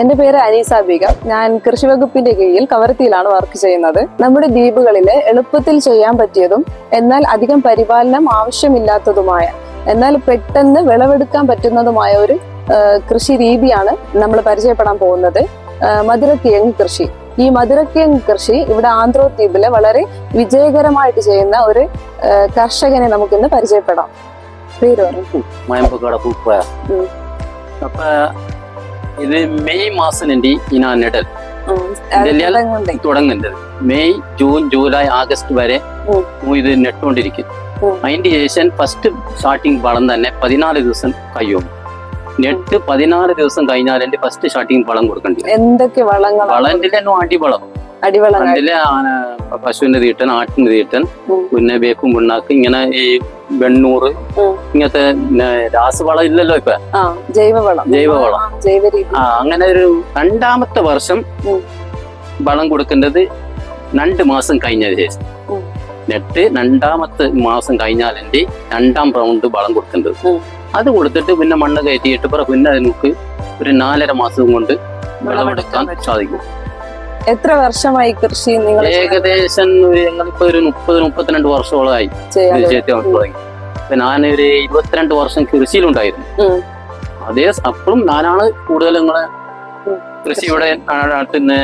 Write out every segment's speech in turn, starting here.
എന്റെ പേര് അനീസ ബീഗം. ഞാൻ കൃഷി വകുപ്പിന്റെ കീഴിൽ കവർത്തിയിലാണ് വർക്ക് ചെയ്യുന്നത്. നമ്മുടെ ദ്വീപുകളിലെ എളുപ്പത്തിൽ ചെയ്യാൻ പറ്റിയതും എന്നാൽ അധികം പരിപാലനം ആവശ്യമില്ലാത്തതുമായ എന്നാൽ പെട്ടെന്ന് വിളവെടുക്കാൻ പറ്റുന്നതുമായ ഒരു കൃഷി രീതിയാണ് നമ്മൾ പരിചയപ്പെടാൻ പോകുന്നത്. മധുരക്കിഴങ്ങ് കൃഷി. ഈ മധുരക്കിഴങ്ങ് കൃഷി ഇവിടെ ആന്ധ്രോദ്വീപിലെ വളരെ വിജയകരമായിട്ട് ചെയ്യുന്ന ഒരു കർഷകനെ നമുക്കിന്ന് പരിചയപ്പെടാം. പേര് പറയും. ഇത് മെയ് മാസം ഉണ്ട് ഞാൻ നെടൽ തുടങ്ങുന്നത് മെയ് ജൂൺ ജൂലൈ ആഗസ്റ്റ് വരെ. ഇത് നെട്ടുകൊണ്ടിരിക്കും. ഉം. അതിന്റെ ശേഷം ഫസ്റ്റ് സ്റ്റാർട്ടിങ് വളം തന്നെ പതിനാല് ദിവസം കഴിയും. നെട്ട് പതിനാല് ദിവസം കഴിഞ്ഞാൽ എന്റെ ഫസ്റ്റ് സ്റ്റാർട്ടിങ് വളം കൊടുക്കേണ്ടി. എന്തൊക്കെ വളങ്ങൾ വളന്റെ അടിവളം. അടിവളം പശുവിന്റെ തീട്ടൻ ആട്ടിന്റെ തീട്ടൻ. പിന്നെ ബേക്കും പിണ്ണാക്ക് ഇങ്ങനെ ഈ വെണ്ണൂറ്. ഇങ്ങനത്തെ രാസവളം ഇല്ലല്ലോ ഇപ്പൊ ജൈവവളം ജൈവവളം. ആ, അങ്ങനെ ഒരു രണ്ടാമത്തെ വർഷം വളം കൊടുക്കേണ്ടത് രണ്ട് മാസം കഴിഞ്ഞതിന് ശേഷം. നെട്ട് രണ്ടാമത്തെ മാസം കഴിഞ്ഞാൽ എന്റെ രണ്ടാം റൗണ്ട് വളം കൊടുക്കേണ്ടത് അത് കൊടുത്തിട്ട് പിന്നെ മണ്ണ് കയറ്റിയിട്ട് പിറ പിന്നെ നമുക്ക് ഒരു നാലര മാസം കൊണ്ട് വിളവെടുക്കാൻ. സാധിക്കും എത്ര വർഷമായി കൃഷി നിങ്ങൾ ഏകദേശം ഒരു ഞങ്ങളിപ്പോ ഒരു മുപ്പത് മുപ്പത്തിരണ്ട് വർഷമുള്ളതായി ചെയ്യാൻ കൃഷി ചെയ്യാൻ തുടങ്ങി അപ്പൊ ഞാനൊരു ഇരുപത്തിരണ്ട് വർഷം കൃഷിയിലുണ്ടായിരുന്നു. അതേ അപ്പോഴും ഞാനാണ് കൂടുതൽ നിങ്ങളെ. കൃഷി ഇവിടെ പിന്നെ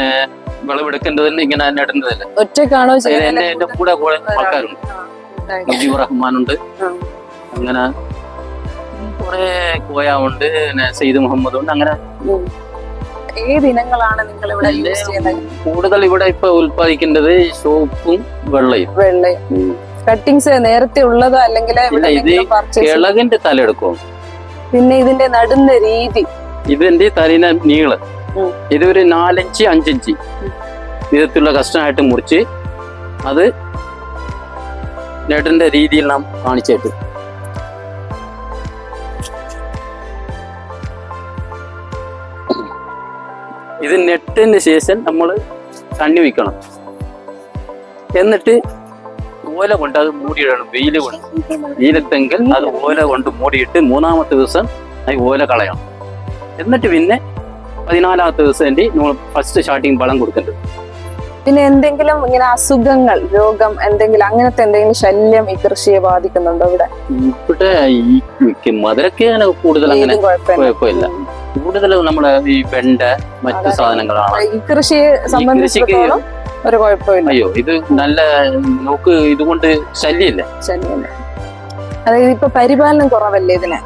വിളവെടുക്കേണ്ടതിന് ഇങ്ങനെ നടുന്നതല്ല ഒറ്റക്കാണോ എന്നെ? എന്റെ കൂടെ കൂടെ ആൾക്കാരുണ്ട് മുജീബ് റഹ്മാനുണ്ട്. അങ്ങനെ കുറെ കോയാവുണ്ട് പിന്നെ സെയ്ദ് മുഹമ്മദ് ഉണ്ട് അങ്ങനെ. ഏത് ഇനങ്ങളാണ് നിങ്ങൾ ഇവിടെ യൂസ് ചെയ്യുന്നത്? കൂടുതൽ ഇവിടെ ഇപ്പൊ ഉത്പാദിക്കേണ്ടത് സോപ്പും വെള്ളയും. വെള്ളയും. കട്ടിങ്സ് നേരത്തെ ഉള്ളതോ അല്ലെങ്കിൽ ഇളകിന്റെ ഇല്ല, ഇത് എന്തെങ്കിലും തല എടുക്കും പിന്നെ ഇതിന്റെ നടുന്ന രീതി. ഇതിന്റെ തലിന നീൾ. ഇതൊരു നാലഞ്ച് അഞ്ചിഞ്ച്. വിധത്തിലുള്ള കഷ്ണമായിട്ട് മുറിച്ച് അത് നെട്ടിന്റെ രീതിയിൽ നാം കാണിച്ചിട്ട് ഇത് നെട്ടിന് ശേഷം നമ്മൾ തണ്ണി വയ്ക്കണം. എന്നിട്ട് ഓല കൊണ്ട് അത് മൂടിയിടണം വെയിൽ കൊണ്ട്. വെയിലത്തെങ്കിൽ അത് ഓല കൊണ്ട് മൂടിയിട്ട് മൂന്നാമത്തെ ദിവസം അത് ഓല കളയണം. എന്നിട്ട് പിന്നെ പതിനാലാമത്തെ ദിവസം എന്റെ നമ്മൾ ഫസ്റ്റ് സ്റ്റാർട്ടിങ് വളം കൊടുക്കേണ്ടത്. പിന്നെ എന്തെങ്കിലും ഇങ്ങനെ അസുഖങ്ങൾ രോഗം എന്തെങ്കിലും അങ്ങനത്തെ എന്തെങ്കിലും ശല്യം ഈ കൃഷിയെ ബാധിക്കുന്നുണ്ടോ ഇവിടെ? ഇവിടെ ഈ മധുരക്ക് അങ്ങനെ കൂടുതൽ അങ്ങനെ കുഴപ്പമില്ല. കൂടുതൽ നമ്മുടെ ഈ വെണ്ട മറ്റു സാധനങ്ങളാണ്. ഈ കൃഷിയെ സംബന്ധിച്ചിടത്തോളം ഒരു കുഴപ്പമില്ല. അയ്യോ ഇത് നല്ല നോക്ക് ഇതുകൊണ്ട് ശല്യമില്ല. ശല്യമില്ല. അതായത് ഇപ്പൊ പരിപാലനം കുറവല്ലേ ഇതിന്.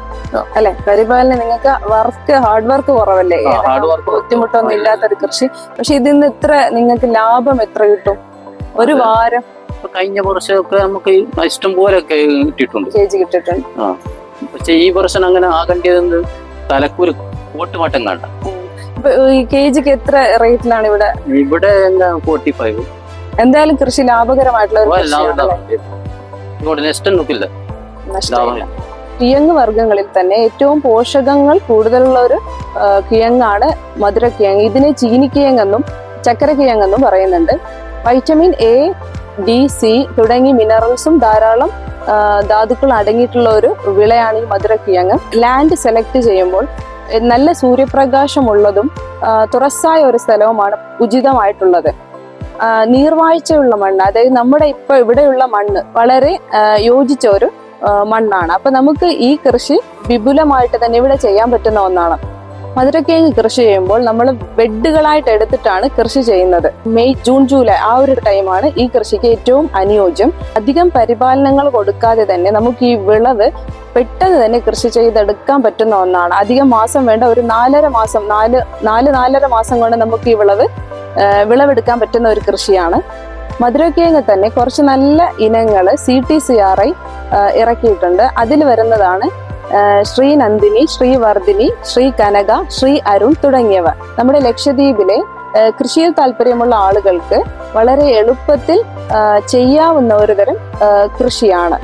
അല്ലെ? പരിപാലനം നിങ്ങൾക്ക് വർക്ക് ഹാർഡ് വർക്ക് കുറവല്ലേ? ഹാർഡ് വർക്ക് ബുദ്ധിമുട്ടൊന്നും ഇല്ലാത്തൊരു കൃഷി. പക്ഷെ ഇതിൽ നിന്ന് ഇത്ര നിങ്ങൾക്ക് ലാഭം എത്ര കിട്ടും? ഒരു വാരം കഴിഞ്ഞ വർഷമൊക്കെ നമുക്ക് ഇഷ്ടം പോലെ കിട്ടിയിട്ടുണ്ട്. ചേച്ചി കിട്ടിയിട്ടുണ്ട്. പക്ഷെ ഈ വർഷം അങ്ങനെ ആകേണ്ടത് തലക്കൂര് കോട്ടുമാട്ടം കണ്ട. എത്ര റേറ്റിലാണ് ഇവിടെ? ഇവിടെ ഫോർട്ടി ഫൈവ് എന്തായാലും കൃഷി ലാഭകരമായിട്ടുള്ള ഒരു നെക്സ്റ്റ് നോക്കില്ല. നഷ്ടമില്ല. കിഴങ്ങ് വർഗങ്ങളിൽ തന്നെ ഏറ്റവും പോഷകങ്ങൾ കൂടുതലുള്ള ഒരു കിയങ്ങാണ് മധുര കിയങ് ഇതിനെ ചീനിക്കിഴങ്ങെന്നും ചക്കരക്കിഴങ്ങെന്നും പറയുന്നുണ്ട്. വൈറ്റമിൻ എ ഡി സി തുടങ്ങി മിനറൽസും ധാരാളം ധാതുക്കൾ അടങ്ങിയിട്ടുള്ള ഒരു വിളയാണ് ഈ മധുര കിയങ് ലാൻഡ് സെലക്ട് ചെയ്യുമ്പോൾ നല്ല സൂര്യപ്രകാശമുള്ളതും തുറസായ ഒരു സ്ഥലവുമാണ് ഉചിതമായിട്ടുള്ളത്. നീർവാഴ്ചയുള്ള മണ്ണ് അതായത് നമ്മുടെ ഇപ്പൊ ഇവിടെയുള്ള മണ്ണ് വളരെ യോജിച്ച ഒരു മണ്ണാണ്. അപ്പൊ നമുക്ക് ഈ കൃഷി വിപുലമായിട്ട് തന്നെ ഇവിടെ ചെയ്യാൻ പറ്റുന്ന ഒന്നാണ്. മധുരക്കിഴങ്ങ് കൃഷി ചെയ്യുമ്പോൾ നമ്മൾ ബെഡുകളായിട്ട് എടുത്തിട്ടാണ് കൃഷി ചെയ്യുന്നത്. മെയ് ജൂൺ ജൂലൈ ആ ഒരു ടൈമാണ് ഈ കൃഷിക്ക് ഏറ്റവും അനുയോജ്യം. അധികം പരിപാലനങ്ങൾ കൊടുക്കാതെ തന്നെ നമുക്ക് ഈ വിളവ് പെട്ടെന്ന് തന്നെ കൃഷി ചെയ്തെടുക്കാൻ പറ്റുന്ന ഒന്നാണ്. അധികം മാസം വേണ്ട ഒരു നാലര മാസം നാല് നാല് നാലര മാസം കൊണ്ട് നമുക്ക് ഈ വിളവ് വിളവെടുക്കാൻ പറ്റുന്ന ഒരു കൃഷിയാണ്. മധുരക്കിഴങ്ങ് തന്നെ കുറച്ച് നല്ല ഇനങ്ങൾ C T C R I ഇറക്കിയിട്ടുണ്ട്. അതിൽ വരുന്നതാണ് ശ്രീ നന്ദിനി ശ്രീ വർദ്ധിനി ശ്രീ കനക ശ്രീ അരുൺ തുടങ്ങിയവ നമ്മുടെ ലക്ഷദ്വീപിലെ കൃഷിയിൽ താല്പര്യമുള്ള ആളുകൾക്ക് വളരെ എളുപ്പത്തിൽ ചെയ്യാവുന്ന ഒരു തരം കൃഷിയാണ്.